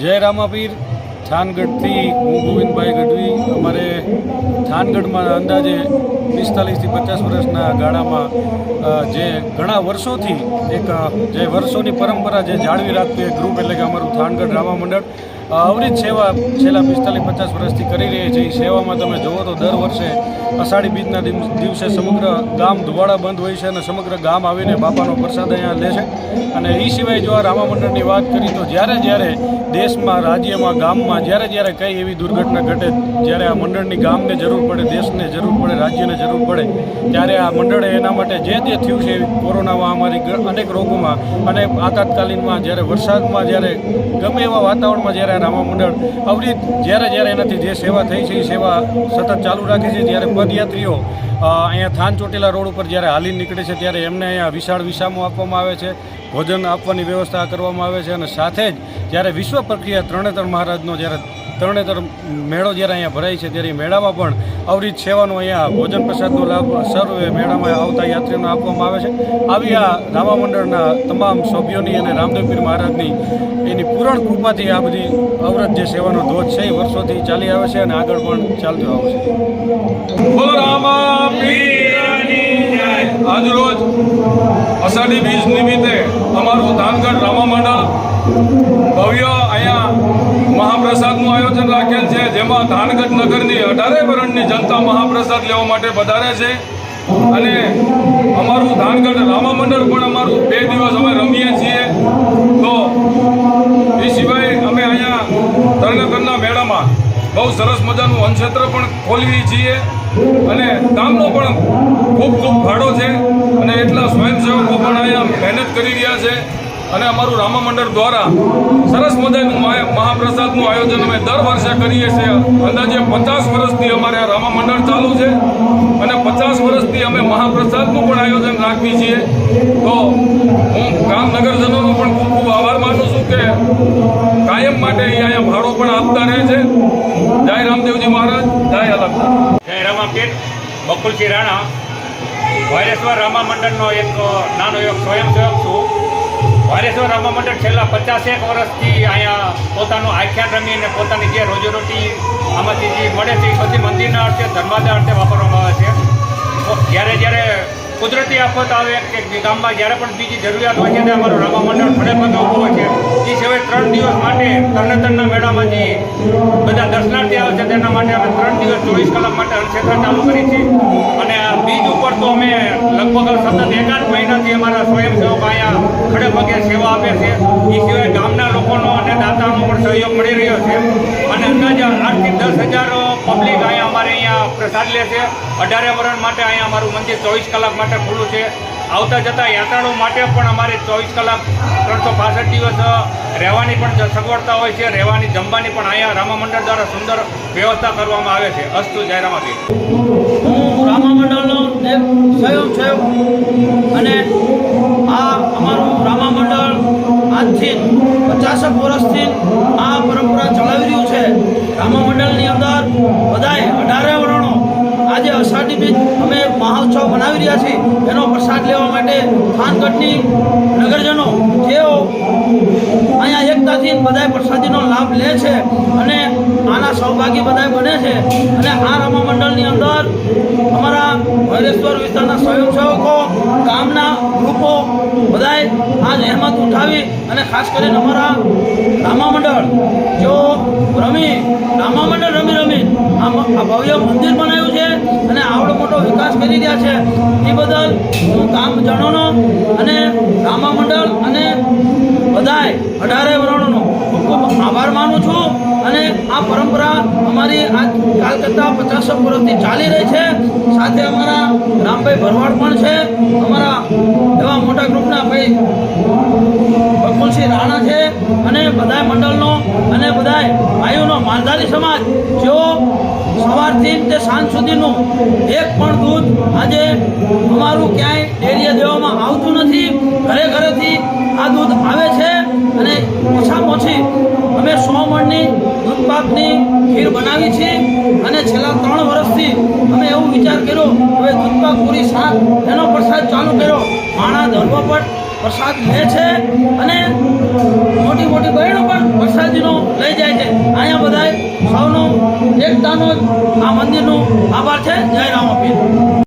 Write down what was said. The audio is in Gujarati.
જય રામાપીર. થાનગઢથી હું ગોવિંદભાઈ ગઢવી. અમારે થાનગઢમાં અંદાજે પિસ્તાલીસથી પચાસ વર્ષના ગાળામાં જે ઘણા વર્ષોથી એક જે વર્ષોની પરંપરા જે જાળવી રાખતું એક ગ્રુપ એટલે કે અમારું થાનગઢ રામા મંડળ. અવિરત સેવા છેલ્લા પિસ્તાલીસ પચાસ વર્ષથી કરી રહી છે. એ સેવામાં તમે જુઓ તો દર વર્ષે અષાઢી બીજના દિવસે સમગ્ર ગામ ધુવાડા બંધ હોય છે અને સમગ્ર ગામ આવીને બાપાનો પ્રસાદ અહીંયા લે છે. અને એ સિવાય જો આ રામા મંડળની વાત કરી તો જ્યારે જ્યારે દેશમાં, રાજ્યમાં, ગામમાં જ્યારે જ્યારે કંઈ એવી દુર્ઘટના ઘટે, જ્યારે આ મંડળની ગામને જરૂર પડે, દેશને જરૂર પડે, રાજ્યને જરૂર પડે, ત્યારે આ મંડળે એના માટે જે જે થયું છે કોરોના મહામારી અનેક રોગોમાં અને આતાત્કાલીનમાં જ્યારે વરસાદમાં જ્યારે ગમે એવા વાતાવરણમાં જ્યારે આ રામા મંડળ. અવિરત જ્યારે જ્યારે એનાથી જે સેવા થઈ છે, એ સેવા સતત ચાલુ રાખે છે જ્યારે પદયાત્રીઓ અહીંયા થાન ચોટીલા રોડ ઉપર જ્યારે હાલી નીકળે છે, ત્યારે એમને અહીંયા વિશાળ વિસામો આપવામાં આવે છે, ભોજન આપવાની વ્યવસ્થા કરવામાં આવે છે અને સાથે જ જ્યારે વિશ્વ પ્રક્રિયા ત્રણેતર મહારાજનો જ્યારે તરણેતર મેળો જ્યારે અહીંયા ભરાય છે ત્યારે મેળામાં પણ અવરિત સેવાનો અહીંયા ભોજન પ્રસાદનો લાભ સર્વે મેળામાં આવતા યાત્રીઓને આપવામાં આવે છે. આવી આ રામા મંડળના તમામ સભ્યોની અને રામદેવપીર મહારાજની એની પૂરણ કૃપાથી આ બધી અવરત જે સેવાનો ધોધ છે એ વર્ષોથી ચાલી આવે છે અને આગળ પણ ચાલતો રામા પીરની આજરોજ અષાઢી બીજ નિમિત્તે અમારું ધાનગઢ રામા મંડળ ભવ્ય અહીંયા મહાપ્રસાદનું આયોજન રાખેલ છે, જેમાં ધાનગઢ નગરની અઢારે વરણની જનતા મહાપ્રસાદ લેવા માટે વધારે છે. અને અમારું ધાનગઢ રામા મંડળ પણ અમારું બે દિવસ અમે રમીએ છીએ. તો એ સિવાય અમે અહીંયા તરણેતરના મેળામાં બહુ સરસ મજાનું વનક્ષેત્ર પણ ખોલીએ છીએ. અને ગામનો પણ ખૂબ ખૂબ ફાળો છે. અને એટલા સ્વયંસેવકો પણ અહીંયા મહેનત કરી રહ્યા છે. અને અમારું રામા મંડળ દ્વારા સરસ મજાનું મહા- મહાપ્રસાદનું આયોજન અમે દર વર્ષે કરીએ છીએ. અંદાજે પચાસ વર્ષથી અમારે આ રામા મંડળ ચાલુ છે અને પચાસ વર્ષથી અમે મહાપ્રસાદનું પણ આયોજન રાખીએ છીએ. તો હું ગામ નગરજનોનો પણ ખૂબ ખૂબ આભાર માનું છું કે કાયમ માટે અહીંયા ભાડો પણ આપતા રહે છે. જય રામદેવજી મહારાજ, જય અલગ. જય રામાપીર બકુલજી રાણા. વાયરેશ્વર રામા મંડળનો એક નાનો એક સ્વયંસેવક છું. વાયરેશ્વર રમવા મંડળ છેલ્લા પચાસેક વર્ષથી અહીંયા પોતાનું આખ્યાન રમીને પોતાની જે રોજીરોટી આમાંથી જે મળે છે એ બધી મંદિરના અર્થે, ધર્માદા અર્થે વાપરવામાં આવે છે. જ્યારે જ્યારે કુદરતી આફત આવે કે ગામમાં જ્યારે પણ બીજી જરૂરિયાત હોય છે, ત્યારે અમારું રમવા મંડળ ખડે પગે ઊભું હોય છે. એ સિવાય ત્રણ દિવસ માટે તરણેતરના મેળામાં જે બધા દર્શનાર્થી આવે છે, તેના માટે અમે ત્રણ દિવસ ચોવીસ કલાક માટે અન્નક્ષેત્ર ચાલુ કરી છે. અને આ બીજ ઉપર તો અમે લગભગ સતત એકાદ મહિનાથી અમારા સ્વયંસેવક અહીંયા ખડે પગે સેવા આપે છે. એ સિવાય ગામના લોકોનો અને દાતાનો પણ સહયોગ મળી રહ્યો છે. અને અંદાજે આઠથી દસ હજાર પબ્લિક અહીંયા અમારે અહીંયા પ્રસાદ લે છે. અઢારે વરણ માટે અહીંયા અમારું મંદિર ચોવીસ કલાક માટે ખુલ્લું છે. આવતા જતા યાત્રાળુ માટે પણ અમારે ચોવીસ કલાક ત્રણસો પાસઠ દિવસ રહેવાની પણ સગવડતા હોય છે. રહેવાની, જમવાની પણ અહીંયા રામા મંડળ દ્વારા સુંદર વ્યવસ્થા કરવામાં આવે છે. અસ્તુ જય રામા મંડળની અંદર બધાએ અઢારે વર્ણો. આજે અષાઢી બીજ અમે મહોત્સવ બનાવી રહ્યા છીએ. એનો પ્રસાદ લેવા માટે થાનગઢની નગરજનો જેઓ અહીંયા એકતાથી બધાય પ્રસાદીનો લાભ લે છે અને આના સૌભાગી બધાય બને છે અને આ રામા મંડળની અંદર અમારા વૈરેશ્વર વિસ્તારના સ્વયંસેવકો, ગામના ગ્રુપો બધાય આ જહેમત ઉઠાવી અને ખાસ કરીને અમારા રામા મંડળ આ ભવ્ય મંદિર બનાવ્યું છે અને આવડો મોટો વિકાસ કરી રહ્યા છે. એ બદલ હું ગામજનોનો અને રામા મંડળ અને બધાય અઢારે વરણોનો ખૂબ ખૂબ આભાર માનું છું. અને આ પરંપરા અમારી આ કાલકત્તા પચાસો વર્ષથી ચાલી રહી છે. સાથે અમારા રામભાઈ ભરવાડ પણ છે. અમારા એવા મોટા ગ્રુપના ભાઈ બકુલસિંહ રાણા છે અને બધાય મંડળનો અને બધાય ભાઈઓનો માલધારી સમાજ, જેઓ સવારથી તે સાંજ સુધીનું એક પણ દૂધ આજે અમારું ક્યાંય ડેરીએ દેવામાં આવતું નથી. ઘરે ઘરેથી આ દૂધ આવે છે અને ઓછામાં ઓછી અમે સો મણની દૂધ પાકની ખીર બનાવી છે અને છેલ્લા ત્રણ વર્ષથી અમે એવું વિચાર કર્યો હવે દૂધ પાક પૂરી શાક એનો પ્રસાદ ચાલુ કર્યો. માણા ધર્મપટ પ્રસાદ લે છે અને